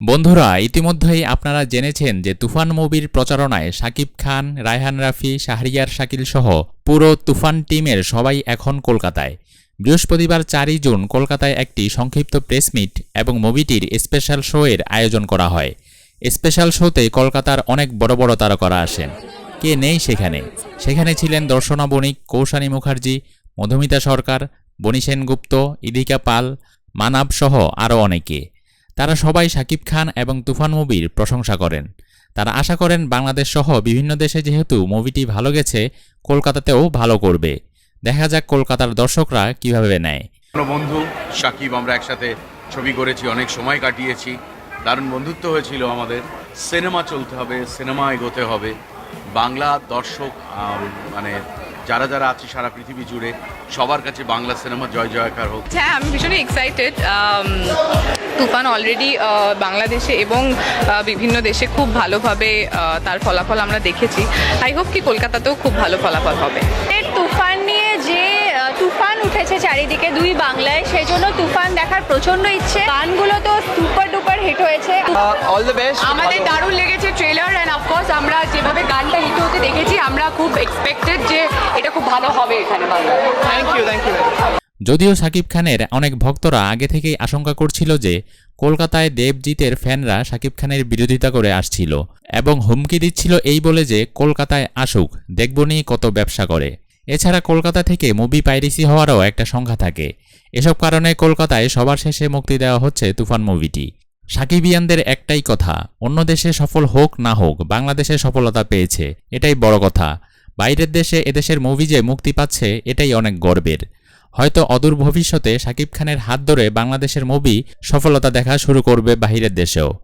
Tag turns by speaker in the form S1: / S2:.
S1: বন্ধুরা, ইতিমধ্যেই আপনারা জেনেছেন যে তুফান মুভির প্রচারণায় শাকিব খান, রায়হান রাফি, শাহরিয়ার শাকিল সহ পুরো তুফান টিমের সবাই এখন কলকাতায়। বৃহস্পতিবার চারই জুন কলকাতায় একটি সংক্ষিপ্ত প্রেস মিট এবং মুভিটির স্পেশাল শো এর আয়োজন করা হয়। স্পেশাল শোতে কলকাতার অনেক বড় বড় তারকারা আসেন। কে নেই সেখানে? সেখানে ছিলেন দর্শনা বণিক কৌশানী মুখার্জি, মধুমিতা সরকার বনি সেনগুপ্ত ইদিকা পাল, মানাব সহ আরও অনেকে। তারা সবাই শাকিব খান এবং তুফান মুভির প্রশংসা করেন। তারা আশা করেন বাংলাদেশ সহ বিভিন্ন দেশে যেহেতু মুভিটি ভালো গেছে, কলকাতাতেও ভালো করবে। দেখা যাক কলকাতার দর্শকরা কীভাবে নেয়।
S2: বন্ধু, সাকিব, আমরা একসাথে ছবি করেছি, অনেক সময় কাটিয়েছি। দারুণ বন্ধুত্ব হয়েছিল আমাদের। সিনেমা চলতে হবে, সিনেমা এগোতে হবে। বাংলা দর্শক মানে যারা যারা আছে সারা পৃথিবী জুড়ে সবার কাছে বাংলা সিনেমা জয় জয়কার হোক।
S3: হ্যাঁ আমি ভীষণই এক্সাইটেড তুফান অলরেডি বাংলাদেশে এবং বিভিন্ন দেশে খুব ভালোভাবে তার ফলাফল আমরা দেখেছি। আই হোপ কি কলকাতাতেও খুব ভালো ফলাফল হবে।
S4: তুফান নিয়ে যে তুফান উঠেছে চারিদিকে দুই বাংলায় সেই জন্য তুফান দেখার প্রচণ্ড ইচ্ছে। গানগুলো তো সুপার ডুপার হিট হয়েছে।
S5: অল দ্য বেস্ট
S3: আমাদের দারুণ লেগেছে ট্রেলার অ্যান্ড অফকোর্স আমরা যেভাবে গানটা খুব এক্সপেক্টেড যে এটা খুব ভালো হবে এখানে
S5: থ্যাংক ইউ থ্যাংক ইউ
S1: যদিও শাকিব খানের অনেক ভক্তরা আগে থেকেই আশঙ্কা করছিল যে কলকাতায় দেবজিতের ফ্যানরা শাকিব খানের বিরোধিতা করে আসছিল এবং হুমকি দিচ্ছিল এই বলে যে কলকাতায় আসুক দেখবনি কত ব্যবসা করে। এছাড়া কলকাতা থেকে মুভি পাইরেসি হওয়ারও একটা সংখ্যা থাকে। এসব কারণে কলকাতায় সবার শেষে মুক্তি দেওয়া হচ্ছে তুফান মুভিটি। সাকিবিয়ানদের একটাই কথা, অন্য দেশে সফল হোক না হোক, বাংলাদেশে সফলতা পেয়েছে, এটাই বড় কথা। বাইরের দেশে এদেশের মুভি যে মুক্তি পাচ্ছে, এটাই অনেক গর্বের। হয়তো অদূর ভবিষ্যতে শাকিব খানের হাত ধরে বাংলাদেশের মুভি সফলতা দেখা শুরু করবে বাহিরের দেশেও।